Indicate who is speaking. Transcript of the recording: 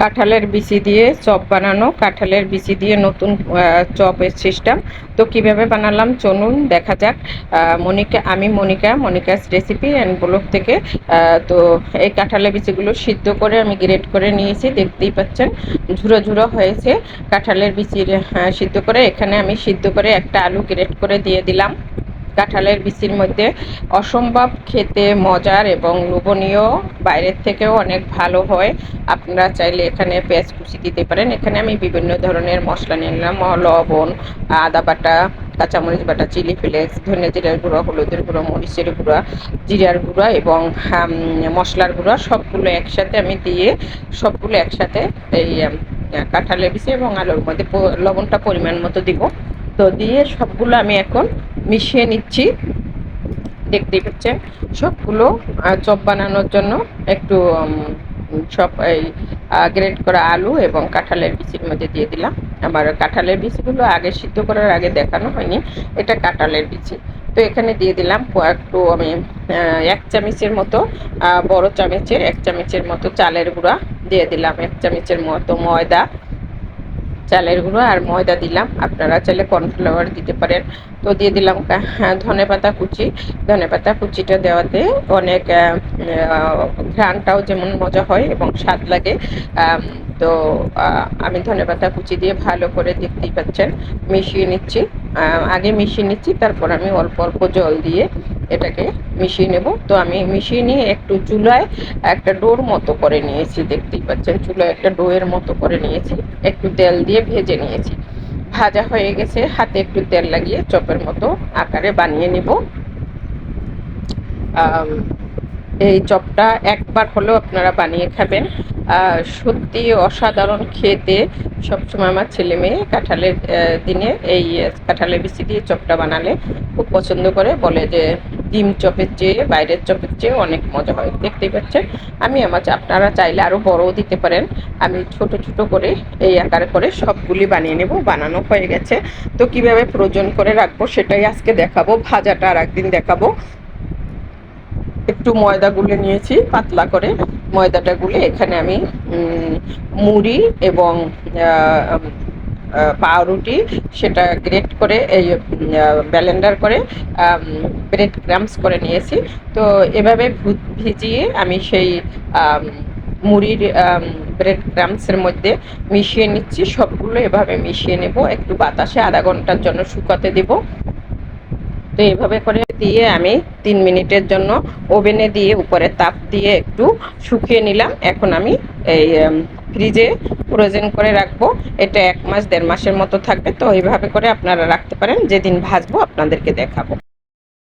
Speaker 1: কাঁঠালের বিচি দিয়ে চপ বানানো, কাঁঠালের বিচি দিয়ে নতুন চপের সিস্টেম তো কীভাবে বানালাম? চলুন, দেখা যাক। মনিকা, আমি Monika, Monika's recipe and blog থেকে তো এই কাঁঠালের বিচিগুলো সিদ্ধ করে আমি গ্রেট করে নিয়েছি, দেখতেই পাচ্ছেন। ঝুরো ঝুরো হয়েছে কাঁঠালের বিচির সিদ্ধ করে। এখানে আমি সিদ্ধ করে একটা আলু গ্রেট করে দিয়ে দিলাম। কাঁঠালের বিচির মধ্যে অসম্ভব খেতে মজার এবং লোভনীয়, বাইরের থেকেও অনেক ভালো হয়। আপনারা চাইলে এখানে পেঁয়াজ কুচি দিতে পারেন। এখানে আমি বিভিন্ন ধরনের মশলা নিলাম। লবণ, আদা বাটা, কাঁচামরিচ বাটা, চিলি ফ্লেক্স, ধনে জিরার গুঁড়ো, হলুদের গুঁড়ো, মরিচের গুঁড়া, জিরার গুঁড়া এবং মশলার গুঁড়া সবগুলো একসাথে আমি দিয়ে সবগুলো একসাথে এই কাঁঠালের বিচি এবং আলুর মধ্যে লবণটা পরিমাণ মতো দিব। তো দিয়ে সবগুলো আমি এখন মিশিয়ে নিচ্ছি। দেখতেই পাচ্ছেন, সবগুলো চপ বানানোর জন্য একটু সব এই গ্রেট করা আলু এবং কাঁঠালের বিচির মধ্যে দিয়ে দিলাম। আমার কাঁঠালের বিচিগুলো আগে সিদ্ধ করার আগে দেখানো হয়নি, এটা কাঁঠালের বিচি। তো এখানে দিয়ে দিলাম একটু আমি এক চামচের মতো বড় চামচের, এক চামচের মতো চালের গুঁড়া দিয়ে দিলাম। এক চামচের মতো ময়দা চালের গুঁড়ো আর ময়দা দিলাম। আপনারা চাইলে কর্নফ্লাওয়ার দিতে পারেন। তো দিয়ে দিলাম ধনে পাতা কুচি। ধনে পাতা কুচিটা দেওয়াতে অনেক ঘ্রাণটাও যেমন মজা হয় এবং স্বাদ লাগে। তো আমি ধনে পাতা কুচি দিয়ে ভালো করে দেখতেই পাচ্ছেন। মিশিয়ে নিচ্ছি। আগে মিশিয়ে নিচ্ছি, তারপর আমি অল্প অল্প জল দিয়ে এটাকে মিশিয়ে নেব। তো আমি মিশিয়ে নিয়ে একটু চুলায় একটা ডোর মতো করে নিয়েছি, দেখতেই পাচ্ছেন, চুলায় একটা ডোয়ের মতো করে নিয়েছি। একটু তেল দিয়ে ভেজে নিয়েছি। ভাজা হয়ে গেছে, হাতে একটু তেল লাগিয়ে চপের মতো আকারে বানিয়ে নেব। এই চপটা একবার হলেও আপনারা বানিয়ে খাবেন। সত্যি অসাধারণ খেতে সবসময় আমার ছেলে মেয়ে কাঁঠালের দিনে এই কাঁঠালের বিচি দিয়ে চপটা বানালে খুব পছন্দ করে, বলে যে ডিম চপের চেয়ে, বাইরের চপের চেয়ে অনেক মজা হয়। দেখতেই পাচ্ছেন, আমি আমার আপনারা চাইলে আরও বড়ও দিতে পারেন। আমি ছোট ছোট করে এই আকারে করে সবগুলি বানিয়ে নেব, বানানো হয়ে গেছে। তো কীভাবে প্রয়োজন করে রাখব সেটাই আজকে দেখাবো, ভাজাটা আর একদিন দেখাবো। একটু ময়দা গুলে নিয়েছি, পাতলা করে ময়দাটা গুলে এখানে আমি মুড়ি এবং পাউরুটি সেটা গ্রেট করে এই ব্যালেন্ডার করে ব্রেড ক্রামস করে নিয়েছি। তো এভাবে ভিজিয়ে আমি সেই মুড়ির ব্রেড ক্রামসের মধ্যে মিশিয়ে নিচ্ছি। সবগুলো এভাবে মিশিয়ে নেব। একটু বাতাসে আধা ঘণ্টার জন্য শুকাতে দেবো। তো এইভাবে করে দিয়ে আমি তিন মিনিটের জন্য ওভেনে দিয়ে উপরে তাপ দিয়ে একটু শুকিয়ে নিলাম। এখন আমি এই ফ্রিজে ফ্রোজেন করে রাখব। এটা এক মাস, দেড় মাসের মতো থাকবে। তো এইভাবে করে আপনারা রাখতে পারেন। যেদিন ভাজবো আপনাদেরকে দেখাবো।